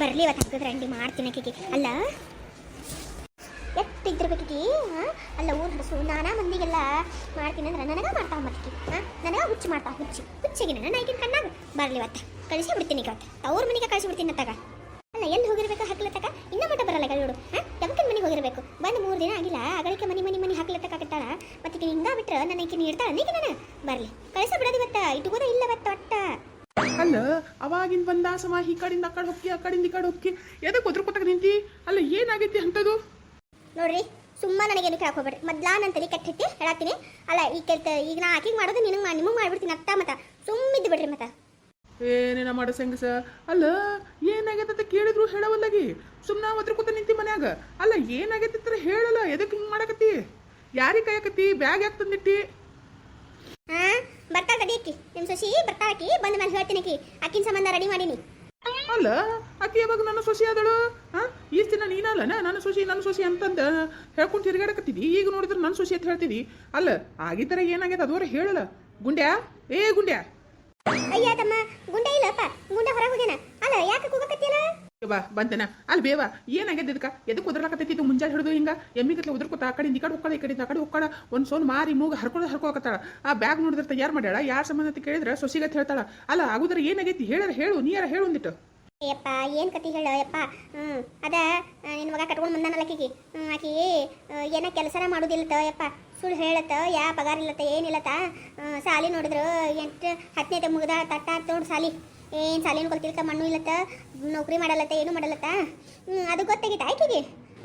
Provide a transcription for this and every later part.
ಬರ್ಲಿ ಇವತ್ತು ಹಾಕಿದ್ರೆ ಅಂಡಿ ಮಾಡ್ತೀನಿ ಆಕಿಗೆ ಅಲ್ಲ? ಎಷ್ಟು ಇದ್ದಿರ್ಬೇಕಿಗೆ ಹಾಂ? ಅಲ್ಲ, ಊರು ಹಡಸು ನಾನಾ ಮಂದಿಗೆಲ್ಲ ಮಾಡ್ತೀನಿ ಅಂದ್ರೆ ನನಗೆ ಮಾಡ್ತಾ ಮತ್ತಿಗೆ ಹಾಂ? ನನಗ ಹುಚ್ಚು ಮಾಡ್ತಾ ಹುಚ್ಚು. ಹುಚ್ಚಿಗೆ ನನ್ನ ನಾಯ್ಕಿನ ಕಣ್ಣಾಗ. ಬರಲಿ ಇವತ್ತು ಕಳಿಸಿ ಬಿಡ್ತೀನಿ ಈಗ ಅವ್ರ ಮನೆಗೆ ಕಳಿಸಿ ಬಿಡ್ತೀನಿ ತಗ. ಅಲ್ಲ, ಎಲ್ಲಿ ಹೋಗಿರ್ಬೇಕು ಹಾಕ್ಲತ್ತಕ ಇನ್ನೂ ಮಟ್ಟ ಬರಲ್ಲ ಗಳು ಹಾಂ? ಯಮಕಿನ ಮನೆಗೆ ಹೋಗಿರ್ಬೇಕು? ಬಂದು ಮೂರು ದಿನ ಆಗಿಲ್ಲ ಅಗಳಿಕೆ ಮನಿ ಮನಿ ಮನಿ ಹಾಕ್ಲತ್ತಾಗತ್ತಾಳ ಮತ್ತೆ ಹಿಂಗಾ ಬಿಟ್ರೆ ನನ್ನ ಈಕಿನ ಇಡ್ತಾಳ ನೀಕಿ ನಾನು ಬರ್ಲಿ. ಕಳಿಸ ಬಿಡೋದು ಇವತ್ತ. ಇಟ್ಕೋದ ಇಲ್ಲ ಇವತ್ತು ಒಟ್ಟ ಅಲ್ಲ ಅವಾಗಿನ ಬಂದ ಸಮ ಈ ಕಡೆಯಿಂದ ಆ ಕಡೆ ಹೊಕ್ಕಿ ಆ ಕಡೆಯಿಂದ ಈ ಕಡೆ ಹೊಕ್ಕಿ. ಎದಕ್ಕೆ ಒದ್ರ ಕೊತ್ತಾಗ ನಿಂತಿ? ಅಲ್ಲ ಏನಾಗೈತಿ ಅಂತದು? ನೋಡ್ರಿ ಸುಮ್ಮ ನನಗೇನು ಕೇಳಕ್ ಹೋಗ್ಬೇಡ್ರಿ. ಮೊದ್ಲಾ ನನ್ನ ತಲೆ ಕೆಟ್ಟೈತಿ ಹೇಳತ್ತೀನಿ. ಅಲ್ಲ ಈಗ ಕೆಲ್ತ ಈಗ ನಾ ಆಕಿಗೆ ಮಾಡೋದು ನಿನಗೆ ನಿಮಗೆ ಮಾಡ್ಬಿಡ್ತೀನಿ ಅತ್ತ ಮತ ಸುಮ್ಮಿದ್ದು ಬಿಡ್ರಿ ಮತ ಏನೇನ ಮಾಡೋ ಸಂಗಸ. ಅಲ್ಲ ಏನಾಗೈತೆ ಅಂತ ಕೇಳಿದ್ರು ಹೇಳವಲ್ಲಾಗಿ. ಸುಮ್ಮನೆ ಒದ್ರ ಕೂತ ನಿಂತಿ ಮನ್ಯಾಗ. ಅಲ್ಲ ಏನಾಗೈತಿ ಅಂತ ಹೇಳಲ್ಲ ಎದಕ್ಕೆ ಹಿಂಗೆ ಮಾಡಕತ್ತಿ? ಯಾರಿಗೆ ಕಾಯಕತ್ತಿ? ಬ್ಯಾಗ್ ಯಾಕೆ ತಂದಿಟ್ಟಿ? ಬರ್ತಾಳ ರೆಡಿ ಅಕ್ಕಿ. ನಿಮ್ಮ ಸೊಸಿ ಬರ್ತಾಳ ಅಕ್ಕಿ ಬಂದ ಮೇಲೆ ಹೇಳ್ತೀನಿ ಅಕ್ಕಿ. ಅಕ್ಕಿನ ಸಂಬಂಧ ರೆಡಿ ಮಾಡಿನಿ. ಅಲ್ಲ ಅಕ್ಕಿ ಯಾವಾಗ ನನ್ನ ಸೊಸಿ ಆದಳು? ಹಾ ಈಸ್ ದಿನ ನೀನಲ್ಲ ನನ್ನ ಸೊಸಿ ನನ್ನ ಸೊಸಿ ಅಂತಂದ ಹೇಳ್ಕೊಂಡು ತಿರುಗಾಡಕತ್ತಿದಿ? ಈಗ ನೋಡಿದ್ರೆ ನನ್ನ ಸೊಸಿ ಅಂತ ಹೇಳ್ತೀವಿ ಅಲ್ಲ ಆಗಿದ್ದರೆ ಏನಾಗ್ಯದ? ಅದವರ ಹೇಳಲ್ಲ. ಗುಂಡ್ಯಾ? ಏ ಗುಂಡ್ಯಾ? ಅಯ್ಯ ತಮ್ಮ ಗುಂಡ ಇಲ್ಲಪ್ಪ. ಗುಂಡ ಹೊರಗೆ ಹೋಗ್ಯಾನ. ಅಲ್ಲ ಯಾಕೆ ಕೂಗಕತ್ತಿಯಲ್ಲ? ಬಾ ಬಂತನ ಅಲ್ಲಿ ಬೇವ ಏನಾಗ್ಯದ ಇದಕ್ಕ ಎದಕ್ಕೆ ಉದ್ರಲಾಕತ್ತೈತಿ ಇದು ಮುಂಜಾನೆ ಹಿಡಿದು ಹಿಂಗ? ಎಮ್ಮಿ ಗತ್ಲೆ ಉದ್ರಕೋತ, ಆ ಕಡೆ ಈ ಕಡೆ ಈ ಆ ಕಡೆ ಹೋಗ್ಕಳ ಒಂದು ಸೋನ್ ಮಾರಿ ಮೂಗ ಹರ್ಕೊಳ್ಳೋದು ಹರ್ಕೋಕತ್ತಾಳ ಆ ಬ್ಯಾಗ್ ನೋಡಿದ್ರೆ ತಯಾರು ಮಾಡ್ಯಾಳ, ಯಾರ ಸಂಬಂಧ ಅಂತ ಕೇಳಿದ್ರೆ ಸೊಸಿಗತ್ ಹೇಳ್ತಾಳ. ಅಲ್ಲ ಆಗುದ್ರ ಏನಾಗೈತಿ? ಹೇಳರ ಹೇಳು ನೀಯಾರ ಹೇಳು ಅಂದಿಟ್ಟು. ಯಪ್ಪ ಏನು ಕತಿ ಹೇಳ ಯಪ್ಪ ಹ್ಞೂ ಅದ ನಿನ್ನ ಮಗ ಕಟ್ಕೊಂಡು ಬಂದಾನಲ್ಲ ಆಕಿಗೆ. ಆಕಿ ಏನ ಕೆಲಸನ ಮಾಡೋದಿಲ್ಲತ ಯಪ್ಪ ಸುಳ್ಳು ಹೇಳತ್ತ ಯಾ ಪಗಾರ ಇಲ್ಲತ್ತ ಏನಿಲ್ಲತ್ತ ಸಾಲಿ ನೋಡಿದ್ರು, ಎಂಟು ಹತ್ತನೇತೆ ಮುಗ್ದ ತಟ್ಟ ತೋಡ್ ಸಾಲಿ. ಏನು ಸಾಲಿನ ಗೊತ್ತಿಲ್ಲತ್ತ ಮಣ್ಣು ಇಲ್ಲತ್ತ? ನೌಕರಿ ಮಾಡಲತ್ತ ಏನು ಮಾಡಲತ್ತ ಅದು ಗೊತ್ತಾಗಿತ್ತ ಆಯ್ಕೆಗೆ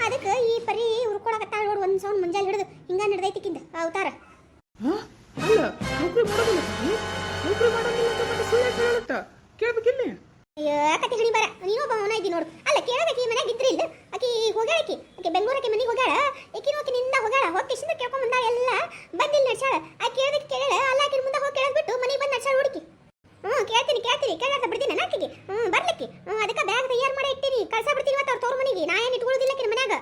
ಅದಕ್ಕೆ ಈ ಪರಿ ಹುರ್ಕೊಳಕತ್ತಾಳ ನೋಡು ಒಂದು ಸೌಂಡ್ ಮುಂಜಾನೆ ಹಿಡಿದು. ಹಿಂಗ ನಡೆದೈತಿಕ್ಕಿಂದ ಅವತಾರ. ಅಲ್ಲ ನೌಕರಿ ಮಾಡೋದಿಲ್ಲ ಆಕಿ? ನೌಕರಿ ಮಾಡೋದಿಲ್ಲ ಅಂತ ಮತ್ತೆ ಸುಳ್ಳು ಅಯ್ಯೋ ಕತಿ ಹಣಿ ಬರ. ನೀನೊಬ್ಬ ಅವನ ಇದ್ದಿ ನೋಡು. ಅಲ್ಲ ಕೇಳಬೇಕಿ ಮನ್ಯಾಗ ಇದ್ರಿ ಇಲ್ಲ? ಆಕಿ ಹೋಗ್ಯಾಳ ಆಕಿ? ಆಕಿ ಬೆಂಗಳೂರಕ್ಕೆ ಮನೆಗೆ ಹೋಗ್ಯಾಳ ಆಕಿನೂ ಆಕಿನಿಂದ ಹೋಗ್ಯಾಳ ಹೋಗಿ ಕಿಶಿಂದ ಕೇಳ್ಕೊಂಡ್ ಬಂದಾಳ ಎಲ್ಲ ಬಂದಿಲ್ಲ ನಡ್ಸಾಳ ಆ ಕೇಳದಕ್ಕೆ ಕೇಳ ಅಲ್ಲ ಆಕಿನ ಮುಂದೆ ಹೋಗಿ ಕೇಳದ್ಬಿಟ್ಟು ಮನೆಗೆ ಬಂದು ನಡ್ಸಾಳ ಹುಡುಕಿ ಹ್ಞೂ ಕೇಳ್ತೀನಿ ಕೇಳ್ತೀನಿ ಕೇಳಾರ್ದ ಬಿಡ್ತೀನಿ ನಾನು ಆಕಿಗೆ ಹ್ಞೂ ಬರ್ಲಿಕ್ಕೆ ಹ್ಞೂ ಅದಕ್ಕೆ ಬ್ಯಾಗ್ ತಯಾರು ಮಾಡಿ ಇಟ್ಟಿನಿ ಕಳ್ಸ ಬಿಡ್ತೀನಿ ಇವತ್ತು ಅವ್ರ ತೋರ್ ಮನೆಗೆ ನಾ ಏನು ಇಟ್ಕೊಳ್ಳೋದಿಲ್ಲ ಆಕಿನ ಮನ್ಯಾಗ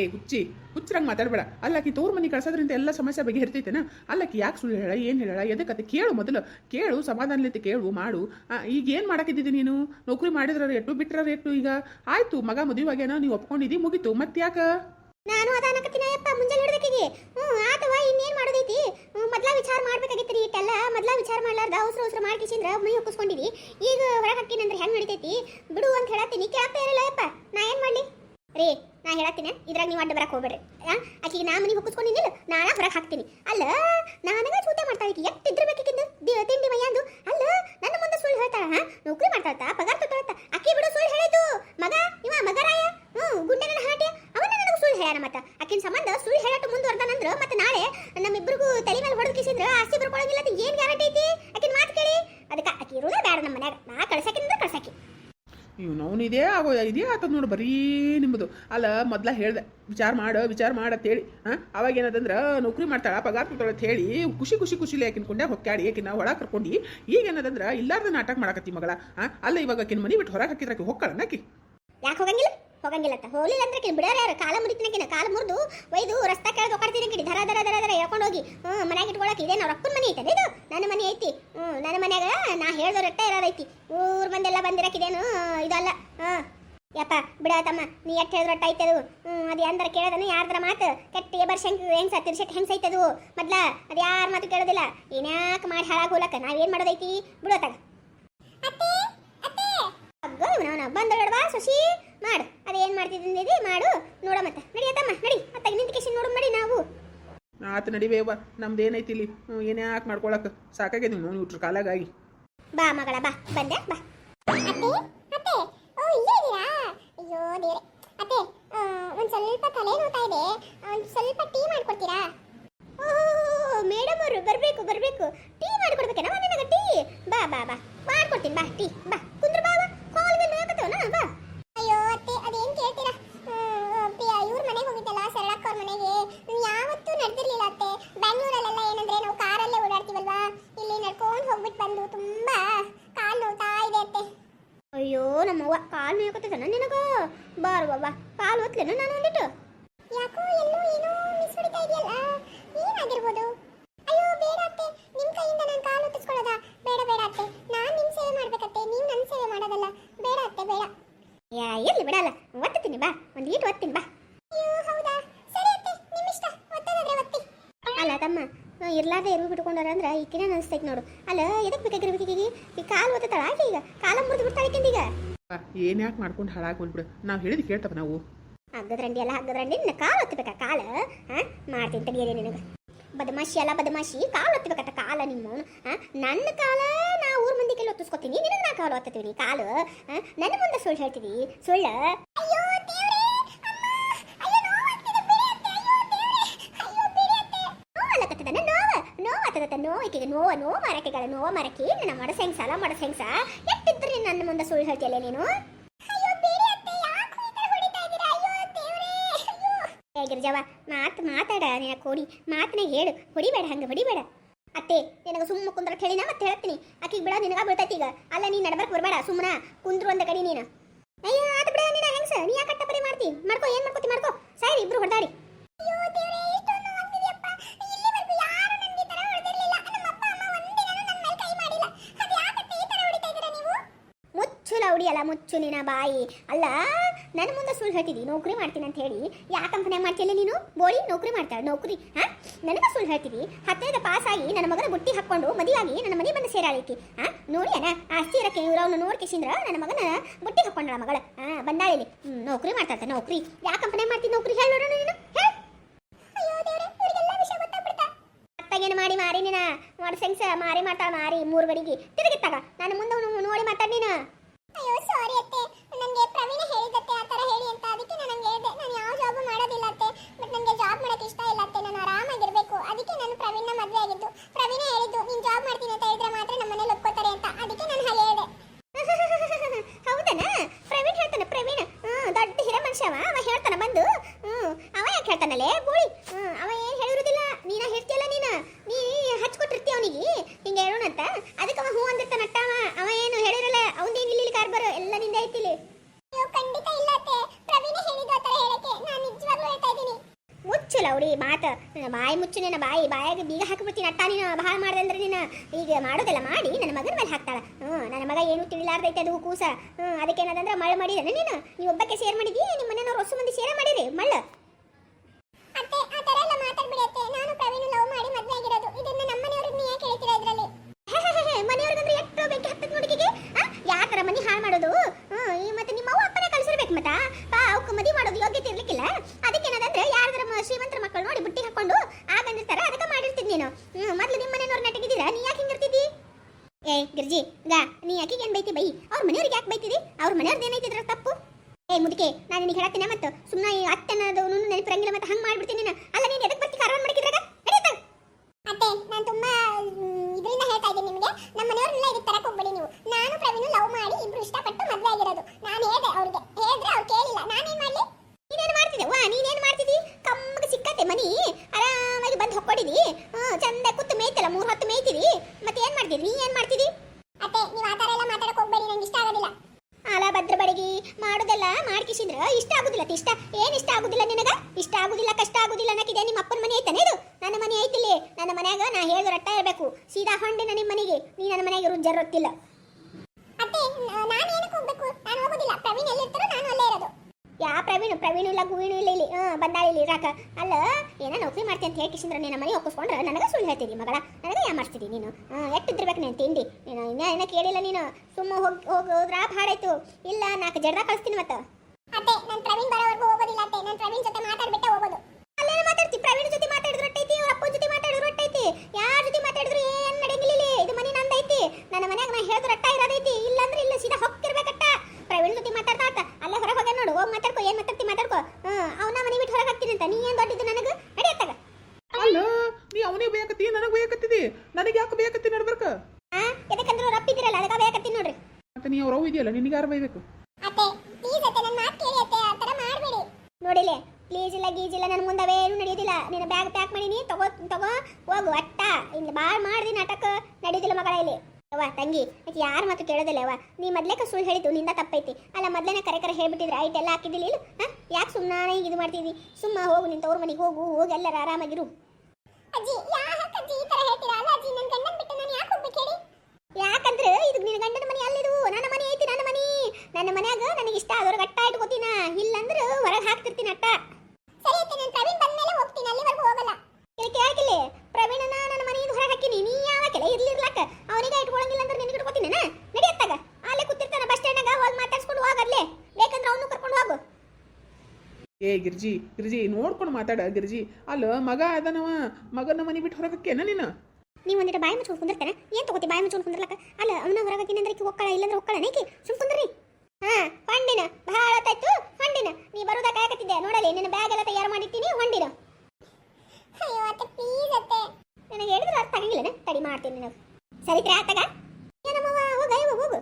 ಏ ಹುಚ್ಚಿ, ಹುಚ್ಚರಂಗೆ ಮಾತಾಡಬೇಡ. ಅಲ್ಲಕಿ ತೋರ್ ಮನೆ ಕಳ್ಸೋದ್ರಿಂದ ಎಲ್ಲ ಸಮಸ್ಯೆ ಬಗ್ಗೆ ಬಗೆಹರಿತೈತೆನ? ಅಲ್ಲಕಿ ಯಾಕೆ ಸುಳ್ಳು ಹೇಳ, ಏನು ಹೇಳ ಎದಕ್ಕತ್ತೆ ಕೇಳು ಮೊದಲು. ಕೇಳು ಸಮಾಧಾನಲಿಂದ ಕೇಳು, ಮಾಡು. ಈಗ ಏನು ಮಾಡೋಕ್ಕಿದ್ದೀನಿ ನೀನು? ನೌಕರಿ ಮಾಡಿದ್ರ ರೇಟು, ಬಿಟ್ರ ರೇಟು ಈಗ? ಆಯ್ತು, ಮಗ ಮದುವೆ ನೀವು ಒಪ್ಕೊಂಡಿದ್ದಿ ಮುಗಿತು. ಮತ್ತೆ ಯಾಕ ನಾನು ಅದ ಅನ್ನಕತ್ತೀನಿ ಅಪ್ಪ ಮುಂಜಾನೆ ಹಿಡ್ದಕ್ಕಿಗೆ ಹ್ಞೂ, ಆತವ, ಇನ್ನೇನು ಮಾಡೋದೈತಿ? ಮೊದಲ ವಿಚಾರ ಮಾಡ್ಬೇಕಾಗಿತ್ತು ರೀ ಇಟ್ಟೆಲ್ಲ ಮೊದ್ಲ ವಿಚಾರ ಮಾಡ್ಲಾರ್ದ, ಅವಸರ ಅವಸರ ಮಾಡ್ಕಿಸಿಂದ್ರ ಮೈ ಹೊಕ್ಕಿಸ್ಕೊಂಡಿವಿ ಈಗ ಹೊರಗೆ ಹಾಕಿನಂದ್ರೆ ಹೆಂಗೆ ನಡಿತೈತಿ? ಬಿಡು ಅಂತ ಹೇಳತ್ತೀನಿ. ಕೇಳ್ತಾ ಇರಲ್ಲ ಅಪ್ಪ ನಾ ಏನು ಮಾಡಲಿ ರೀ ನಾ ಹೇಳತ್ತೀನಿ. ಇದ್ರಾಗ ನೀವು ಅಡ್ಡ ಬರಕ್ಕೆ ಹೋಗ್ಬೇಡ್ರಿ. ಆಕಿಗೆ ನಾ ಮನೆಗೆ ಹೊಕ್ಕಿಸ್ಕೊಂಡಿದ್ದಿಲ್ಲ ನಾಳೆ ಹೊರಗೆ ಹಾಕ್ತೀನಿ. ಅಲ್ಲ, ನನಗ ಚೂತೆ ಮಾಡ್ತಾ ಇಕ್ಕಿ ಎಷ್ಟು ಇದ್ರಬೇಕಿಂದು ತಿಂಡಿ ಮಯ್ಯಾಂದು ಅಲ್ಲ, ನನ್ನ ಮುಂದೆ ಸುಳ್ಳು ಹೇಳ್ತಾಳ, ಹಾ? ನೌಕರಿ ಮಾಡ್ತಾ ಪಗಾರ ತಗೊಳತ್ತ ಅಕ್ಕಿ ಬಿಡು ಸುಳ್ಳು ಹೇಳಿದ್ದು. ಮಗ, ಇವ ಮಗರಾಯ? ಹ್ಞೂ, ಗುಂಡನ ಹಾಟಿ ಅವನ ನನಗೆ ಸುಳ್ಳು ಹೇಳ್ಯಾನ ಮತ್ತ. ಆಕಿನ ಸಂಬಂಧ ಸುಳ್ಳು ಹೇಳಟ್ಟು ಮುಂದುವರ್ದಾನಂದ್ರ. ಮತ್ತೆ ನಾಳೆ ನಮ್ಮಿಬ್ಬರಿಗೂ ತಲೆ ಮೇಲೆ ಹೊಡೆದು ಕಿಸಿದ್ರ ಆಸ್ತಿ ಬರ್ಕೊಳಂಗಿಲ್ಲ ಅಂತ ಏನು ಗ್ಯಾರಂಟಿ ಐತಿ ಆಕಿನ ಮಾತು ಕೇಳಿ ಅದಕ್ಕೆ ಆಕಿ ಇರೋದೇ ಬೇಡ ನಮ್ಮ ಮನ್ಯಾಗ ನಾ ಕಳ್ಸಾಕಿಂದ್ರ ಕಳ್ಸಾಕಿ ಇದೇ ಆಗೋ ಇದೇ ಆತದ ನೋಡು ಬರೀ ನಿಮ್ಮದು ಅಲ್ಲ, ಮೊದ್ಲ ಹೇಳ್ದೆ, ವಿಚಾರ ಮಾಡು ವಿಚಾರ ಮಾಡು ಅಂತೇಳಿ ಹಾಂ? ಅವಾಗ ಏನದಂದ್ರೆ, ನೌಕರಿ ಮಾಡ್ತಾಳೆ, ಪಗಾರ ಕೊಡ್ತಾಳೆ ಅಂತ ಹೇಳಿ, ಖುಷಿ ಖುಷಿ ಖುಷಿಲಿ ಆಕಿನ ಕೊಂಡೆ ಹೊಕ್ಕಾಡಿ ಆಕಿನ ಒಳಗೆ ಕರ್ಕೊಂಡು, ಈಗ ಏನದಂದ್ರೆ, ಇಲ್ಲಾರ್ದ ನಾಟಕ ಮಾಡಕತ್ತಿ ಮಗಳ. ಹಾಂ? ಅಲ್ಲ, ಇವಾಗ ಆಕಿನ ಮನೆ ಬಿಟ್ಟು ಹೊರಗೆ ಹಾಕಿದ್ರೆ ಆಕಿ ಹೊಕ್ಕಳ ನಾಕಿ ಯಾಕೆ ಹೋಗಂಗಿಲ್ಲ? ಹೋಗಂಗಿಲ್ಲ ಅಂತ. ಹೋಗ್ಲಿಲ್ಲ ಅಂದ್ರೆ ಕಿನ್ ಬಿಡೋರು ಯಾರು? ಕಾಲ ಮುರಿತಿನಕಿನ ಕಾಲ ಮುರಿದು ಒಯ್ದು ರಸ್ತೆ ಕೆಳಗೆ ಒಕ್ಕಾಡ್ತೀನಿ ಕಿಡಿ ದರ ದರ ದರ ಧರ ಹೇಳ್ಕೊಂಡು ಹೋಗಿ. ಹ್ಞೂ ಮನ್ಯಾಗ ಇಟ್ಕೊಳಕ್ಕೆ ಇದೇ ನಾವು ರೊಕ್ಕನ ಮನೆ ಐತೆ ಇದು ನನ್ನ ಮನೆ ಐತಿ. ಹ್ಞೂ ನನ್ನ ಮನ್ಯಾಗ ನಾ ಹೇಳ್ದೋ ರೊಟ್ಟ ಇರೋದೈತಿ ಊರ್ ಮಂದೆಲ್ಲ ಬಂದಿರಕ್ಕಿದೇನು ಇದಲ್ಲ ಹಾಂ ಯಪ್ಪ ಬಿಡ ತಮ್ಮ ನೀ ಎಟ್ ಹೇಳಿದ್ರೆ ರೊಟ್ಟ ಐತದು ಹ್ಞೂ ಅದು ಎಂದರ ಕೇಳದನು? ಯಾರ್ದ್ರ ಮಾತು? ಕೆಟ್ಟ ಬರ್ಷ ಹೆಂಗ್ ಹೆಂಗ್ ಸತ್ತಿರ್ ಶೆಟ್ ಹೆಂಗ್ ಸೈತದು? ಮೊದ್ಲ ಅದು ಯಾರ ಮಾತು ಕೇಳೋದಿಲ್ಲ. ಏನ್ಯಾಕೆ ಮಾಡಿ ಹಾಳಾಗ ಹೋಲಕ್ಕ ನಾವೇನು ಮಾಡೋದೈತಿ? ಬಿಡೋತಾಗ ಅಗ್ಗೋ ಅಗ್ಗ ಬಂದ ಬಾ ಸುಶಿ ಮಾಡು. ಅದೇನು ಮಾಡ್ತಿದ್ದೀನಿ ಮಾಡು. ನೋಡ ಮತ್ತೆ. ನಡಿಯತ್ತಮ್ಮ ನಡಿ. ಅತ್ತಾಗ ನಿಂತ ಕಿಶನ್ ನೋಡು ಮಾಡಿ ನಾವು. ಆತ ನಡಿವೇವ ನಮ್ದು ಏನೈತಿ ಇಲ್ಲಿ? ಏನೇ ಹಾಕಿ ಮಾಡ್ಕೊಳಕ್ಕೆ ಸಾಕಾಗಿದೆ ನೀವು ಇಟ್ರ ಕಾಲಾಗಾಗಿ ಬಾ ಮಗಳ ಬಾ. ಬಂದೆ ಬಾ. ಅತ್ತೆ ಅತ್ತೆ. ಓ ಇಲ್ಲೇ ಇದೀರಾ? ಅಯ್ಯೋ ದೇವ್ರೆ. ಅತ್ತೆ ಒಂದು ಸ್ವಲ್ಪ ತಲೆ ನೋತಾ ಇದೆ. ಒಂದು ಸ್ವಲ್ಪ ಟೀ ಮಾಡ್ಕೊಡ್ತೀರಾ? ಓಹೋ ಮೇಡಮ್ ಅವರು ಬರಬೇಕು ಬರಬೇಕು. ಟೀ ಮಾಡ್ಕೊಡ್ಬೇಕೇನವ ನಿನಗೆ ಟೀ. ಬಾ ಬಾ ಬಾ. ಮಾಡ್ಕೊಡ್ತೀನಿ ಬಾ ಟೀ. ಬಾ. ಕುಂದ್ರ ಬಾ ಬಾ ಕಾಲ್ ನೋಯಕತ್ತವನ ಬಾ ಅಯ್ಯೋ ಅತ್ತೆ ಅದೇನ್ ಕೇಳ್ತೀರಾ ಇವ್ರ ಮನೆಗೆ ಹೋಗಿದ್ದಲ್ಲ ಸರಳಕ್ಕ ಅವ್ರ ಮನೆಗೆ ಯಾವತ್ತೂ ನಡೆದಿರ್ಲಿಲ್ಲ ಅತ್ತೆ ಬೆಂಗಳೂರಲ್ಲೆಲ್ಲ ಏನಂದ್ರೆ ನಾವು ಕಾರಲ್ಲೇ ಓಡಾಡ್ತೀವಲ್ವಾ ಇಲ್ಲಿ ನಡ್ಕೊಂಡು ಹೋಗ್ಬಿಟ್ಟು ಬಂದು ತುಂಬಾ ಕಾಲು ನೋವ್ತಾ ಇದೆ ಅತ್ತೆ ಅಯ್ಯೋ ನಮ್ಮವ್ವ ಕಾಲು ನೋಯಕತ್ತದ ನಿನಗ ಬಾರ್ವ ಬಾ ಕಾಲು ಒತ್ಲೇನ ನಾನು ಒಂದಿಟ್ಟು ಯಾಕೋ ಎಲ್ಲೋ ಏನೋ ಮಿಸ್ ಹೊಡಿತಾ ಇದೆಯಲ್ಲ ಏನಾಗಿರ್ಬೋದು ಅಯ್ಯೋ ಬೇಡ ಅತ್ತೆ ನಿಮ್ ಕೈಯಿಂದ ನಾನು ಕಾಲು ಒತ್ತಿಸ್ಕೊಳ್ಳೋದಾ ಬೇಡ ಬೇಡ ಅತ್ತೆ ನಾನು ನಿಮ್ ಸೇವೆ ಮಾಡ್ಬೇಕತ್ತೆ ನೀವು ನನ್ನ ಸೇವೆ ಮಾಡೋದಲ್ಲ ಬೇಡ ಅತ್ತೆ ಬೇಡ ಯಾ ಇರ್ಲಿ ಬಿಡಲ್ಲ ಒತ್ತತೀನಿ ಬಾ ಒಂದು ಈಟು ಒತ್ತೀನಿ ಬಾ ಅಯ್ಯೋ ಹೌದಾ ಸರಿ ಅತ್ತೆ ನಿಮ್ಮಿಷ್ಟ ಒತ್ತದಾದ್ರೆ ಒತ್ತಿ ಅಲ್ಲ ತಮ್ಮ ಇರ್ಲಾರ್ದೆ ಇರು ಬಿಟ್ಕೊಂಡಾರ ಅಂದ್ರೆ ಈಕಿನ ನೋಡು. ಅಲ್ಲ ಎದಕ್ಕೆ ಬೇಕಾಗಿರ್ಬೇಕು ಈಕಿಗೆ ಈ ಕಾಲು ಒತ್ತತಾಳ ಆಕೆ ಈಗ? ಕಾಲ ಮುರಿದು ಬಿಡ್ತಾಳೆ ಈಗ? ಏನು ಯಾಕೆ ಮಾಡ್ಕೊಂಡು ಹಾಳಾಗಿ ಹೋಗ್ಬಿಡು. ನಾವು ಹೇಳಿದ್ ಕೇಳ್ತಪ್ಪ ನಾವು. ಹಗ್ಗದ್ರಂಡಿ ಎಲ್ಲ ಹಗ್ಗದ್ರಂಡಿ ನಿನ್ನ ಕಾಲು ಒತ್ತಬೇಕಾ ಕಾಲ? ಹಾಂ ಮಾಡ್ತೀನಿ ತಡಿಯರಿ ನಿನಗೆ. ಬದಮಾಶಿ ಅಲ್ಲ ಬದಮಾಶಿ. ಕಾಲು ಒತ್ತಬೇಕತ್ತ ಕಾಲ ನಿಮ್ಮ ನನ್ನ ಕಾಲ ನಾ ಊರ್ ಮಂದಿ ಕೈಲಿ ಒತ್ತಿಸ್ಕೊತೀನಿ. ನಿನಗೆ ನಾ ಕಾಲು ಒತ್ತತೀನಿ ಕಾಲು ನನ್ನ ಮುಂದೆ ಸುಳ್ಳು ಹೇಳ್ತೀವಿ ಸುಳ್ಳು? ಅಯ್ಯೋ ದೇವ್ರೇ ಅಮ್ಮ ಅಯ್ಯೋ ನೋವಾಗ್ತಿದೆ ಬಿಡಿ ಅತ್ತೆ ಅಯ್ಯೋ ದೇವ್ರೇ ಅಯ್ಯೋ ಬಿಡಿ ಅತ್ತೆ ನೋವಲ್ಲಕತ್ತದನ ನೋವ ನೋವಾಗ್ತದತ್ತ ನೋವು ಈಕೆಗೆ ನೋವ ನೋವು ಮರಕೆಗಳ ಮರಕೆ ನನ್ನ ಮಡಸೆಂಗ್ಸ, ಅಲ್ಲ ಸಾ ಎಟ್ಟಿದ್ರಿ ನನ್ನ ಮುಂದೆ ಸುಳ್ಳು ಹೇಳ್ತಿಯಲ್ಲ ನೀನು? ಗಿರಿಜವ್ವ, ಮಾತು, ಮಾತಾಡ, ನಿನ್ನ ಕೋಡಿ ಮಾತನ್ನ ಹೇಳು. ಹೊಡಿಬೇಡ, ಹಂಗೆ ಹೊಡಿಬೇಡ. ಅತ್ತೆ, ನಿನಗೆ ಸುಮ್ಮ ಕುಂದ್ರ ಹೇಳಿನ ಮತ್ತೆ ಹೇಳ್ತೀನಿ. ಆಕಿಗೆ ಬಿಡ, ನಿನಗ ಬೀಳ್ತೈತಿ ಈಗ. ಅಲ್ಲ, ನೀನು ನಡ್ಬರ್ಕ್ ಬರಬೇಡ ಸುಮ್ಮನ ಕುಂದ್ರು ಒಂದ ಕಡಿ ನೀನು. ಅಯ್ಯೋ ಅದು ಬಿಡ, ನೀನು ಹೆಂಗ್ಸ? ನೀ ಯಾಕೆ ಕಟ್ಟಪರಿ ಮಾಡ್ತಿ? ಮಾಡ್ಕೋ, ಏನು ಮಾಡ್ಕೋತಿ, ಮಾಡ್ಕೋ. ಸರಿ, ಇಬ್ರು ಹೊಡೆದಾಡಿ ಅಯ್ಯೋ ದೇವ್ರೇ ಇಷ್ಟೊಂದು ನೋವಾಗ್ತಿದೆಯಪ್ಪ ಇಲ್ಲಿವರೆಗೂ ಯಾರು ನನಗೆ ತರ ಹೊಡೆದಿರಲಿಲ್ಲ ನಮ್ಮ ಅಪ್ಪ ಅಮ್ಮ ಒಂದಿನೂ ನನ್ನ ಮೇಲೆ ಕೈ ಮಾಡಿಲ್ಲ ಅದು ಯಾಕತ್ತೆ ಈ ತರ ಹೊಡಿತಾ ಇದ್ದೀರಾ ನೀವು ಅಲ್ಲ ಮುಚ್ಚು ನಿನ್ನ ಬಾಯಿ. ಅಲ್ಲ, ನನ್ನ ಮುಂದೆ ಸುಳ್ಳು ಹೇಳ್ತಿದ್ದಿ, ನೌಕರಿ ಮಾಡ್ತೀನಿ ಅಂತ ಹೇಳಿ. ಯಾ ಕಂಪನಿ ಮಾಡ್ತಿಲ್ಲ ನೀನು? ಬೋಳಿ, ನೌಕರಿ ಮಾಡ್ತಾಳೆ, ನೌಕರಿ, ಹಾ? ನನಗೆ ಸುಳ್ಳು ಹೇಳ್ತಿದ್ದಿ. ಪಾಸ್ ಆಗಿ ನನ್ನ ಮಗನ ಬುಟ್ಟಿ ಹಾಕೊಂಡು ಮದಿಯಾಗಿ ನನ್ನ ಮನೆ ಬಂದು ಸೇರಾಳಿಕಿ ಹಾ? ನೋಡಿ ಅಣ್ಣ ಆಸ್ತಿ ಇರಕ್ಕೆ ಇವ್ರು ಅವನು ನೋಡ್ಕಿಸಿಂದ್ರ ನನ್ನ ಮಗನ ಬುಟ್ಟಿ ಹಾಕೊಂಡಳ ಮಗಳ. ಹಾ ಬಂದಾಳಿಲಿ ನೌಕರಿ ಮಾಡ್ತಾಳೆ ನೌಕರಿ. ಯಾವ ಕಂಪನಿ ಮಾಡ್ತೀನಿ ನೌಕರಿ? ಹೇಳಿ ನೀನು. ಅತ್ತಗೇನು ಮಾಡಿ ಮಾರಿ ನೀನ? ಮಾಡಿ ಸೆಂಗ್ಸ, ಮಾರಿ ಮಾಡ್ತಾ ಮಾರಿ ಮೂರು ಗಡಿಗೆ. ತಿರುಗಿತ್ತಾಗ? ನಾನು ಮುಂದೆ ನೋಡಿ ಮಾತಾಡ್ ನೀನು ಅಯ್ಯೋ ಸಾರಿ ಅತ್ತೆ ನನಗೆ ಪ್ರವೀಣ ಹೇಳಿದತ್ತೆ ಆ ಥರ ಹೇಳಿ ಅಂತ ಅದಕ್ಕೆ ನಾನು ಹಂಗೆ ಹೇಳಿದೆ ನಾನು ಯಾವ ಜಾಬ್ ಮಾಡೋದಿಲ್ಲ ಅತ್ತೆ ಬಟ್ ನನಗೆ ಜಾಬ್ ಮಾಡೋಕ್ಕೆ ಇಷ್ಟ ಇಲ್ಲ ಅತ್ತೆ ನಾನು ಆರಾಮಾಗಿರ್ಬೇಕು ಅದಕ್ಕೆ ನಾನು ಪ್ರವೀಣ್ನ ಮದುವೆ ಆಗಿದ್ದು ಪ್ರವೀಣ ಹೇಳಿದ್ದು ನೀನು ಜಾಬ್ ಮಾಡ್ತೀನಿ ಅಂತ ಹೇಳಿದ್ರೆ ಮಾತ್ರ ನಮ್ಮ ಮನೇಲಿ ಒಪ್ಕೋತಾರೆ ಅಂತ ಅದಕ್ಕೆ ನಾನು ಹಾಗೆ ಹೇಳಿದೆ ಹೌದನಾ ಪ್ರವೀಣ್ ಹೇಳ್ತಾನೆ ಪ್ರವೀಣ್ ಹ್ಮ್ ದೊಡ್ಡ ಹಿರ ಮನುಷ್ಯವ ಅವ ಹೇಳ್ತಾನ ಬಂದು ಹ್ಮ್ ಅವ ಯಾಕೆ ಹೇಳ್ತಾನಲ್ಲೇ ಬೋಳಿ ಹ್ಮ್ ಅವ ಏನ್ ಹೇಳಿರುದಿಲ್ಲ ನೀನ ಹೇಳ್ತಿಯಲ್ಲ ನೀನ ನೀ ಹಚ್ಕೊಟ್ಟಿರ್ತಿ ಅವನಿಗೆ ಹಿಂಗೆ ಹೇಳೋಣ ಅಂತ ಅದಕ್ಕೆ ಅವ ಹೂ ಅಂದಿರ್ತಾನ ಅಟ್ಟ ಅವ ಅವ ಏನು ಹೇಳಿರಲ್ಲ ಅವನದೇನು ಇಲ್ಲಿ ಕಾರ್ಬಾರ ಎಲ್ಲ ನಿಂದ ಐತಿಲಿ ಅಯ್ಯೋ ಖಂಡಿತ ಇಲ್ಲ ಅತ್ತೆ ಪ್ರವೀಣ ಹೇಳಿದ ಆ ಥರ ಹೇಳಕ್ಕೆ ನಾನು ನಿಜವಾಗ್ಲೂ ಹೇಳ್ತಾ ಇದ್ದೀನಿ ಮುಚ್ಚು ಲೌಡಿ ಮಾತ, ನನ್ನ ಬಾಯಿ ಮುಚ್ಚು, ನಿನ್ನ ಬಾಯಿ, ಬಾಯಾಗ ಬೀಗ ಹಾಕಿಬಿಡ್ತೀನಿ ಅಟ್ಟ ನೀನು, ಭಾಳ ಮಾಡ್ದೆ ಅಂದ್ರೆ ಈಗ ಮಾಡೋದೆಲ್ಲ ಮಾಡಿ ನನ್ನ ಮಗನ ಮೇಲೆ ಹಾಕ್ತಾಳ. ಹ್ಞೂ, ನನ್ನ ಮಗ ಏನು ತಿಳಿಲಾರ್ದೈತೆ ಅದು ಕೂಸ. ಹ್ಞೂ, ಅದಕ್ಕೆ ಏನದಂದ್ರೆ ಮಳ್ಳ ಮಾಡಿದಾನೆ ನೀನು. ನೀವು ಒಬ್ಬಕ್ಕೆ ಶೇರ್ ಮಾಡಿದಿ ನಿಮ್ಮ ಮನೆಯವ್ರು ಹೊಸ ಮಂದಿ ಶೇರ್ ಮಾಡಿರಿ ಮಳ್ಳ ಅತ್ತೆ ಆ ಥರ ಎಲ್ಲ ಮಾತಾಡ್ಬಿಡಿ ಅತ್ತೆ ನಾನು ಪ್ರವೀಣ್ ಲವ್ ಮಾಡಿ ಮದುವೆ ಆಗಿರೋದು ಇದನ್ನ ನಮ್ಮ ಮನೆಯವ್ರಿಗೆ ನೀ ಯಾಕೆ ಹೇಳ್ತೀರಾ ಇದರಲ್ಲಿ ಮನೆಯವ್ರಿಗಂದ್ರೆ ಎಷ್ಟು ಬೆಂಕಿ ಹತ್ತದ ನೋಡಿಗೆ ಯಾಕರ ಮನೆ ಹಾಳು ಮಾಡೋದು ಹ್ಮ್ ಈ ಮತ್ತೆ ನಿಮ್ಮ ಅವ್ವ ಅಪ್ಪನೇ ಕಳ್ಸಿರ್ಬೇಕು ಮತ್ತ ಪಾ ಅವಕ್ಕೆ ಮದುವೆ ಮಾಡೋದು ಯೋಗ್ಯತೆ ಇರ್ಲಿಕ್ಕಿಲ್ಲ ಅದಕ್ಕೆ ಏನದಂದ್ರೆ ಯಾರದ್ರ ಮ- ಶ್ರೀಮಂತರ ಮಕ್ಕಳು ನೋಡಿ ಬುಟ್ಟಿ ಹಾಕೊಂಡು ಆ ಬಂದಿರ್ತಾರ ಅದಕ್ಕೆ ಮಾಡಿರ್ತಿದ್ ನೀನು ಹ್ಮ್ ಮೊದ್ಲು ನಿಮ್ಮ ಮನೆಯವ್ರ ನೆಟ್ಟಿಗಿದ್ದೀರಾ ನೀ ಯಾಕೆ ಹಿಂಗಿರ್ತಿದ್ದಿ ಏ ಗಿರ್ಜಿ ಗಾ ನೀ ಯಾಕಿಗೆ ಏನ್ ಬೈತಿ ಬೈ ಅವ್ರ ಮನೆಯವ್ರಿಗೆ ಯಾಕೆ ಬೈತಿದಿ ಅವ್ರ ಮನೆಯವ್ರದ್ದು ಏನೈತಿದ್ರ ತಪ್ಪು? ಏ ಮುದುಕೆ ನಾನು ನಿನಗೆ ಹೇಳತ್ತೀನಿ ಮತ್ತು ಸುಮ್ಮನೆ ಈ ಅತ್ತನದು ನೆನಪಿರಂಗಿಲ್ಲ ಮತ್ತೆ ಹಂಗೆ ಮಾಡ್ಬಿಡ್ತೀನಿ ನೀನು. ಅಲ್ಲ ನೀನು ಎದಕ್ಕೆ ಬರ್ತಿ ಕಾರವಾರ ಮಾಡಿದ್ರಾಗ ನಡೀತಾ ಅತ್ತೆ ನಾನು ತುಂಬ ಇದರಿಂದ ಹೇಳ್ತಾ ಇದ್ದೀನಿ ನಿಮಗೆ. ನಮ್ಮ ಮನೆಯವ್ರನ್ನೆಲ್ಲ ಇದಕ್ಕೆ ತರಕ್ಕೆ ಹೋಗ್ಬೇಡಿ ನೀವು. ನಾನು ಪ್ರವೀಣ್ ಲವ್ ಮಾಡಿ ಇಬ್ರು ಇಷ್ಟಪಟ್ಟು ಮದುವೆ ಆಗಿರೋದು. ನಾನು ಹೇಳಿದೆ ಅವ್ರಿಗೆ. ಹೇಳಿದ್ರೆ ಅವ್ರು ಕೇಳಿಲ್ಲ. ನಾನೇನು ಮಾಡಲಿ? ನೀನೇನು ಮಾಡ್ತಿದ್ದೆ ವಾ ನೀನೇನು ಮಾಡ್ತಿದ್ದಿ? ಕಮ್ಮಗೆ ಸಿಕ್ಕತ್ತೆ ಮನಿ. ಆರಾಮಾಗಿ ಬಂದು ಹೊಕ್ಕೊಂಡಿದಿ. ಹ್ಞೂ ಚಂದ ಕೂತು ಮೇಯ್ತಲ್ಲ ಮೂರು ಹೊತ್ತು ಮೇಯ್ತಿದಿ. ಮತ್ತೆ ಏನು ಮಾಡ್ತಿದ್ದಿ? ನೀ ಏನು ಮಾಡ್ತಿದ್ದಿ ಅತ್ತೆ ನೀವು ಆ ಥರ ಎಲ್ಲ ಮಾತಾಡಕ್ಕೆ ಹೋಗ್ಬೇಡಿ ನಂಗೆ ಇಷ್ಟ ಆಗೋದಿಲ್ಲ ಅಲ ಭದ್ರ ಬಡಗಿ ಮಾಡ್ಕಿಸಿದ್ರ ಇಷ್ಟ ಆಗುದಿಲ್ಲ ಇಷ್ಟ ಏನ್ ಇಷ್ಟ ಆಗುದಿಲ್ಲ ನಿನಗ? ಇಷ್ಟ ಆಗುದಿಲ್ಲ ಕಷ್ಟ ಆಗುದಿಲ್ಲ ಅನ್ನಕಿದೆ. ನಿಮ್ಮ ಅಪ್ಪನ ಮನೆ ಐತಾನೆ ಇದು? ನನ್ನ ಮನೆ ಐತಿಲ್ಲಿ. ನನ್ನ ಮನ್ಯಾಗ ನಾ ಹೇಳಿದ ರಟ್ಟ ಇರಬೇಕು. ಸೀದಾ ಹೊಂಡಿನ ನಿಮ್ಮ ಮನೆಗೆ. ನೀ ನನ್ನ ಮನೆಗೆ ಇರೋ ಗೊತ್ತಿಲ್ಲ ಅತ್ತೆ ನಾನು ಏನಕ್ಕೆ ಹೋಗಬೇಕು? ನಾನು ಹೋಗೋದಿಲ್ಲ. ಪ್ರವೀಣ್ ಎಲ್ಲಿರ್ತಾರೋ ನಾನು ಅಲ್ಲೇ ಇರೋದು. ಯಾ ಪ್ರವೀಣ್ ಪ್ರವೀಣ್ ಇಲ್ಲ ಗುವೀಣು ಇಲ್ಲ ಇಲ್ಲಿ. ಹಾ ಬಂದಾಳ ಇಲ್ಲಿ ರಾಕ ಅಲ್ಲ ಏನ ನೌಕರಿ ಮಾಡ್ತೀನಿ ಅಂತ ಹೇಳಿ ಕಿಶಿಂದ್ರ ನಿನ್ನ ಮನೆ ಒಪ್ಪಿಸ್ಕೊಂಡ್ರೆ ನನಗೆ ಸುಳ್ಳು ಹೇಳ್ತೀನಿ ಮಗಳ. ನನಗೆ ಯಾ ಮಾಡ್ತಿದ್ದಿ ನೀನು? ಹಾ ಎಟ್ಟಿದ್ದಿರ್ಬೇಕು ನೀನು ತಿಂಡಿ. ನೀನು ಇನ್ನ ಏನ ಕೇಳಿಲ್ಲ ನೀನು. ಸುಮ್ಮ ಹೋಗಿ ಹೋಗಿ ಹಾಡಾಯ್ತು. ಇಲ್ಲ ನಾಲ್ಕು ಜಡ್ದ ಕಳಿಸ್ತೀನಿ ಮತ್ತೆ. ಅತ್ತೆ ನಾನು ಪ್ರವೀಣ್ ಬರೋವರೆಗೂ ಹೋಗೋದಿಲ್ಲ ಅತ್ತೆ. ನಾನು ಪ್ರವೀಣ್ ಜೊತೆ ಮಾತಾಡ್ಬಿಟ್ಟೆ ಹೋಗೋದು. ಅಲ್ಲೇನ ಮಾತಾಡ್ತಿ? ಪ್ರವೀಣ್ ಜೊತೆ ಮಾತಾಡಿದ್ರು ಒಟ್ಟೈತಿ ಅವ್ರ ಜೊತೆ ಮಾತಾಡಿದ್ರು ಒಟ್ಟೈತಿ ಯಾರ ಜೊತೆ ಮಾತಾಡಿದ್ರು ಏನ್ ನಡೆಯಂಗಿಲ್ಲ. ಇದು ಮನೆ ನಂದೈತಿ. ನನ್ನ ಮನ್ಯಾಗ ನಾ ಹೇಳಿದ್ರು ರಟ್ಟ ಇರೋದೈತಿ. ಇಲ್ಲಾಂದ್ರೆ ಇಲ್ಲ ಸೀದಾ ಹೊಕ್ಕಿರ್ಬೇಕಟ್ಟ. ಪ್ರವೀಣ್ ಜೊತೆ ಮಾತಾಡ್ತಾ ಆತ ಅಲ್ಲೇ ಹೊರಗೆ ಹೋಗ್ಯಾನ ನೋಡು. ಹೋಗಿ ಮಾತಾಡ್ಕೋ ಏನ್ ಮಾತಾಡ್ತಿ ಮಾತಾಡ್ಕೋ. ಅವನ ಮನೆ ಬಿಟ್ಟು ಹೊರಗೆ ಹಾಕ್ತೀನಿ ಅಂತ. ನೀ ಏನ್ ದೊಡ್ಡಿದ್ದು ನನಗೆ? ನಡೆಯತ್ತಾಗ ಅಲ್ಲ ನೀ ಅವನಿಗೆ ಬೇಕತ್ತಿ ನನಗೆ ಬೇಕತ್ತಿದಿ ನನಗೆ ಯಾಕೆ ಬೇಕತ್ತಿ ನಡ್ಬರ್ಕ? ಹಾ ಎದಕ್ಕಂದ್ರೆ ಅವ್ರು ಅಪ್ಪಿದಿರಲ್ಲ ಅದಕ್ಕೆ ಬೇಕತ್ತೀನಿ ನೋಡ್ರಿ. ಮತ್ತೆ ನೀ ಅವ್ರು ಇದೆಯಲ್ಲ ನಿನಗೆ ಯಾರು ಬೈಬೇಕು ಅತ್ತೆ ಪ್ಲೀಸ್ ಅತ್ತೆ ನನ್ನ ಮಾತು ಕೇಳಿ ಅತ್ತೆ ಆ ಥರ ಮಾಡಬೇಡಿ ನೋಡಿಲೆ ಪ್ಲೀಸ್ ಇಲ್ಲ ಗೀಜ್ ಇಲ್ಲ ನನ್ನ ಮುಂದೆ ಏನು ನಡೆಯೋದಿಲ್ಲ. ನಿನ್ನ ಬ್ಯಾಗ್ ಪ್ಯಾಕ್ ಮಾಡೀನಿ ತಗೋ ತಗೋ ಹೋಗು ಅಟ್ಟ. ಇಲ್ಲಿ ಭಾಳ ಮಾಡ್ದಿ ನಾಟಕ ನಡೆಯೋದಿಲ್ಲ ಮಗಳ ಇಲ್ಲಿ. ತಂಗಿ ಆಕೆ ಯಾರು ಮಾತು ಕೇಳೋದಿಲ್ಲ ಅವ್ವ. ನೀ ಮೊದ್ಲೇಕ ಸುಳ್ಳು ಹೇಳಿದ್ದು ನಿಂದ ತಪ್ಪೈತಿ. ಅಲ್ಲ ಮೊದ್ಲೇನೆ ಕರೆ ಕರೆ ಹೇಳ್ಬಿಟ್ಟಿದ್ರೆ ಐಟ್ ಎಲ್ಲ ಹಾಕಿದ್ದಿಲ್ಲ ಇಲ್ಲ? ಹಾ? ಯಾಕೆ ಸುಮ್ಮನೆ ಇದು ಮಾಡ್ತಿದ್ದಿ? ಸುಮ್ಮ ಹೋಗು ನಿನ್ ತವ್ರ ಮನೆಗೆ ಹೋಗು ಹೋಗಿ ಎಲ್ಲರ ಆರಾಮಾಗಿರು. ಯಾಕಂದ್ರೆ ಇದು ನಿನ್ನ ಗಂಡನ ಮನೆ ಅಲ್ಲಿದು. ನನ್ನ ಮನೆ ಐತಿ ನನ್ನ ಮನೆ. ನನ್ನ ಮನ್ಯಾಗ ನನಗೆ ಇಷ್ಟ ಆದವ್ರಿಗೆ ಅಟ್ಟ ಇಟ್ಕೋತೀನ ಇಲ್ಲಂದ್ರೆ ಹೊರಗೆ ಹಾಕ್ತಿರ್ತೀನಿ ಅಟ್ಟ. ಸರಿ ಅತ್ತೆ ನಾನು ಪ್ರವೀಣ್ ಬಂದ್ಮೇಲೆ ಹೋಗ್ತೀನಿ ಅಲ್ಲಿವರೆಗೂ ಹೋಗಲ್ಲ. ಇಲ್ಲಿ ಕೇಳಕಿಲ್ಲ ಪ್ರವೀಣನ ನನ್ನ ಮನೆಯಿಂದ ಹೊರಗೆ ಹಾಕಿನಿ ನೀ ಯಾವ ಕೆಲ ಇರ್ಲಿರ್ಲಾಕ? ಅವನಿಗೆ ಇಟ್ಕೊಳಂಗಿಲ್ಲ ಅಂದ್ರೆ ನಿನಗೆ ಇಟ್ಕೋತೀನಿ ನಡಿಯತ್ತಾಗ ಅಲ್ಲೇ ಕೂತಿರ್ತಾನ ಬಸ್ ಸ್ಟ್ಯಾಂಡ್ನಾಗ ಹೋಗಿ ಮಾತಾಡ್ಸ್ಕೊಂಡು ಹೋಗರ್ಲೆ ಬೇಕಂದ್ರೆ ಅವನು ಕರ್ಕೊಂಡು ಹೋಗು. ಏ ಗಿರ್ಜಿ ಗಿರ್ಜಿ ನೋಡ್ಕೊಂಡು ಮಾತಾಡ ಗಿರ್ಜಿ. ಅಲ್ಲ ಮಗ ಅದನವ ಮಗನ ಮನೆ ಬಿಟ್ಟು ಹೊರಗಕ್ಕೇನ ನೀನು? ನೀವು ಒಂದಿಟ ಬಾಯಿ ಮುಚ್ಕೊಂಡು ಕುಂದಿರ್ತಾನೆ ಏನು ತಗೋತಿ ಬಾಯಿ ಮುಚ್ಕೊಂಡು ಕುಂದಿರ್ಲಕ್ಕ ಅಲ್ಲ ಅವನ ಹೊರಗೆ ಅಂದ್ರೆ ಈಕಿ ಒಕ್ಕಳ ಇಲ್ಲಂದ್ರೆ ಒಕ್ಕಳ ನೇಕಿ ಸುಮ್ ಕುಂದ್ರಿ. ಹಾ, ಹೊಂಡಿನ. ಬಹಳ ಹೊತ್ತಾಯ್ತು. ಹೊಂಡಿನ. ನೀ ಬರುದಾ ಕಾಯಕತ್ತಿದ್ದೆ ನೋಡಲಿ, ನಿನ್ನ ಬ್ಯಾಗ್ ಎಲ್ಲ ತಯಾರು ಮಾಡಿಟ್ಟಿನಿ ಹೊಂಡಿನ. ಅಯ್ಯೋ, ಅತ್ತೆ ಪ್ಲೀಸ್ ಅತ್ತೆ. ನನಗೆ ಹೇಳಿದ್ರು ಅರ್ಥ ಆಗಿಲ್ಲ ತಡಿ ಮಾಡ್ತೀನಿ ನಿನಗೆ. ಸರಿ ಆತಗ ಏನಮ್ಮವ ಹೋಗ ಹೋಗು.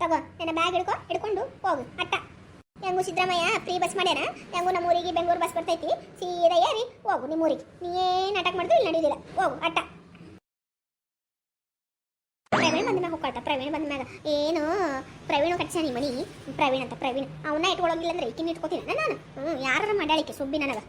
ತಗೋ, ನನ್ನ ಬ್ಯಾಗ್ ಹಿಡ್ಕೊ, ಹಿಡ್ಕೊಂಡು ಹೋಗು. ಅಟ್ಟ. ಹೆಂಗು ಸಿದ್ದರಾಮಯ್ಯ ಫ್ರೀ ಬಸ್ ಮಾಡ್ಯಾನ ಹೆಂಗು ನಮ್ಮ ಊರಿಗೆ ಬೆಂಗಳೂರು ಬಸ್ ಬರ್ತೈತಿ? ಸೀದಾ ಏರಿ, ಹೋಗು ನಿಮ್ಮ ಊರಿಗೆ ನೀ ಏನು ಅಟ್ಯಾಕ್ ಮಾಡಿದ್ರು ಇಲ್ಲಿ ನಡೆಯೋದಿಲ್ಲ. ಹೋಗು, ಅಟ್ಟ. ಪ್ರವೀಣ್ ಬಂದ ಮ್ಯಾಗ, ಏನು ಪ್ರವೀಣ್ ಕಟ್ಸಾನಿ ಮನಿ, ಪ್ರವೀಣ್ ಅಂತ ಪ್ರವೀಣ್ ಅವನ್ನ ಇಟ್ಕೊಳಂಗಿಲ್ಲ ಅಂದ್ರೆ ಈಕಿನ ಇಟ್ಕೋತೀನಿ ನಾನು? ಹ್ಞೂ ಯಾರು ಮಾಡ್ಯಾಳಿಕೆ ಸುಬ್ಬಿ ನನಗೆ.